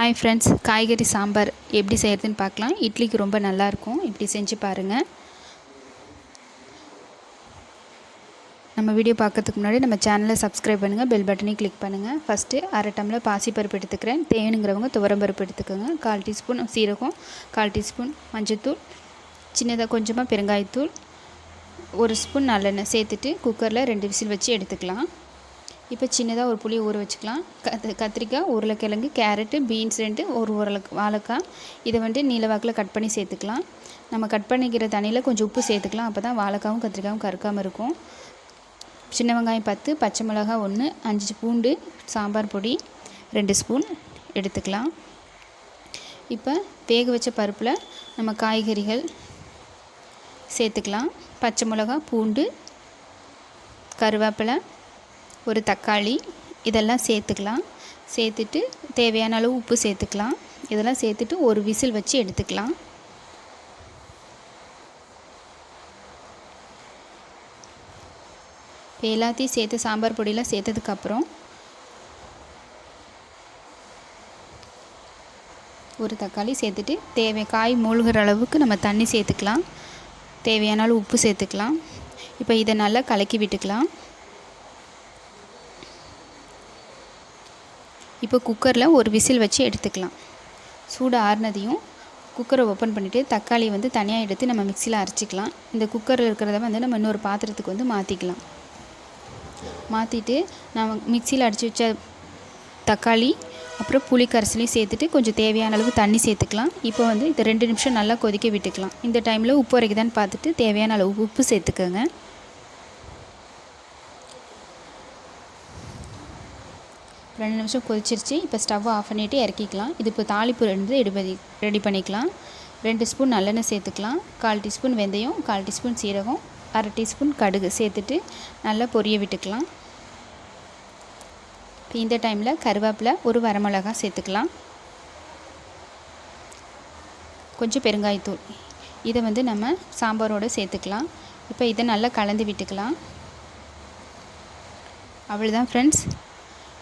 Hi friends காய்கறி சாம்பார் எப்படி செய்கிறதுன்னு பார்க்கலாம். இட்லிக்கு ரொம்ப நல்லாயிருக்கும். இப்படி செஞ்சு பாருங்கள் நம்ம வீடியோ பார்க்கறதுக்கு முன்னாடி நம்ம சேனலை சப்ஸ்கிரைப் பண்ணுங்கள் பெல் பட்டனையும் கிளிக் பண்ணுங்கள் ஃபஸ்ட்டு அரை டம்ளர் பாசிப்பருப்பு எடுத்துக்கிறேன். தேனுங்கிறவங்க துவரம்பருப்பு எடுத்துக்கோங்க. கால் டீஸ்பூன் சீரகம் கால் டீஸ்பூன் மஞ்சத்தூள் சின்னதாக கொஞ்சமாக பெருங்காயத்தூள் ஒரு ஸ்பூன் நல்லெண்ணெய் சேர்த்துட்டு குக்கரில் ரெண்டு விசில் வச்சு எடுத்துக்கலாம். இப்போ சின்னதாக ஒரு புளி ஊற வச்சுக்கலாம். கத் கத்திரிக்காய் உருளைக்கிழங்கு கேரட்டு பீன்ஸ் ரெண்டு ஒரு உருளை வாழைக்காய். இதை வந்துட்டு நீளவாக்கில் கட் பண்ணி சேர்த்துக்கலாம். நம்ம கட் பண்ணிக்கிற தண்ணியில் கொஞ்சம் உப்பு சேர்த்துக்கலாம். அப்போ தான் வாழைக்காவும் கத்திரிக்காயும் கருக்காமல் இருக்கும். சின்ன வெங்காயம் பத்து பச்சை மிளகா ஒன்று அஞ்சு பூண்டு சாம்பார் பொடி ரெண்டு ஸ்பூன் எடுத்துக்கலாம். இப்போ வேக வச்ச பருப்பில் நம்ம காய்கறிகள் சேர்த்துக்கலாம். பச்சை மிளகா பூண்டு கருவேப்பிலை ஒரு தக்காளி இதெல்லாம் சேர்த்துக்கலாம். சேர்த்துட்டு தேவையான அளவு உப்பு சேர்த்துக்கலாம். இதெல்லாம் சேர்த்துட்டு ஒரு விசில் வச்சு எடுத்துக்கலாம். இப்போ எல்லாத்தையும் சேர்த்து சாம்பார் பொடியெலாம் சேர்த்ததுக்கப்புறம் ஒரு தக்காளி சேர்த்துட்டு தேவை காய் மூழ்கிற அளவுக்கு நம்ம தண்ணி சேர்த்துக்கலாம். தேவையான அளவு உப்பு சேர்த்துக்கலாம். இப்போ இதை நல்லா கலக்கி விட்டுக்கலாம். இப்போ குக்கரில் ஒரு விசில் வச்சு எடுத்துக்கலாம். சூடு ஆறுனதையும் குக்கரை ஓப்பன் பண்ணிவிட்டு தக்காளி வந்து தனியாக எடுத்து நம்ம மிக்சியில் அரைச்சிக்கலாம். இந்த குக்கரில் இருக்கிறத வந்து நம்ம இன்னொரு பாத்திரத்துக்கு வந்து மாற்றிக்கலாம் மாற்றிட்டு நம்ம மிக்சியில் அடித்து வச்ச தக்காளி அப்புறம் புளி கரைசலையும் சேர்த்துட்டு கொஞ்சம் தேவையான அளவு தண்ணி சேர்த்துக்கலாம். இப்போ வந்து இது ரெண்டு நிமிஷம் நல்லா கொதிக்க விட்டுக்கலாம். இந்த டைமில் உப்பு வரைக்குதான்னு பார்த்துட்டு தேவையான அளவு உப்பு சேர்த்துக்கோங்க. ரெண்டு நிமிஷம் கொதிச்சிருச்சு. இப்போ ஸ்டவ்வை ஆஃப் பண்ணிவிட்டு இறக்கிக்கலாம். இது இப்போ தாளிப்பு ரெண்டு ரெடி ரெடி பண்ணிக்கலாம். ரெண்டு ஸ்பூன் நல்லெண்ணெய் சேர்த்துக்கலாம். கால் டீஸ்பூன் வெந்தயம் கால் டீஸ்பூன் சீரகம் அரை டீஸ்பூன் கடுகு சேர்த்துட்டு நல்லா பொரிய விட்டுக்கலாம். இப்போ இந்த டைமில் கருவேப்பிலை ஒரு வரமிளகா சேர்த்துக்கலாம். கொஞ்சம் பெருங்காயத்தூள். இதை வந்து நம்ம சாம்பாரோடு சேர்த்துக்கலாம். இப்போ இதை நல்லா கலந்து விட்டுக்கலாம். அவ்வளோதான் ஃப்ரெண்ட்ஸ்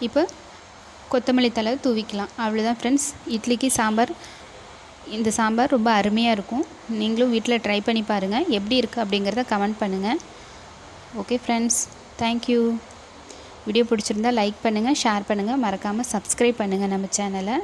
இப்போ கொத்தமல்லி தலை தூவிக்கலாம். அவ்வளோதான் ஃப்ரெண்ட்ஸ் இட்லிக்கு சாம்பார் இந்த சாம்பார் ரொம்ப அருமையாக இருக்கும். நீங்களும் வீட்டில் ட்ரை பண்ணி பாருங்கள் எப்படி இருக்குது அப்படிங்கிறத கமெண்ட் பண்ணுங்கள் okay friends thank you video பிடிச்சிருந்தா லைக் பண்ணுங்கள் ஷேர் பண்ணுங்கள் மறக்காமல் சப்ஸ்கிரைப் பண்ணுங்கள் நம்ம சேனலை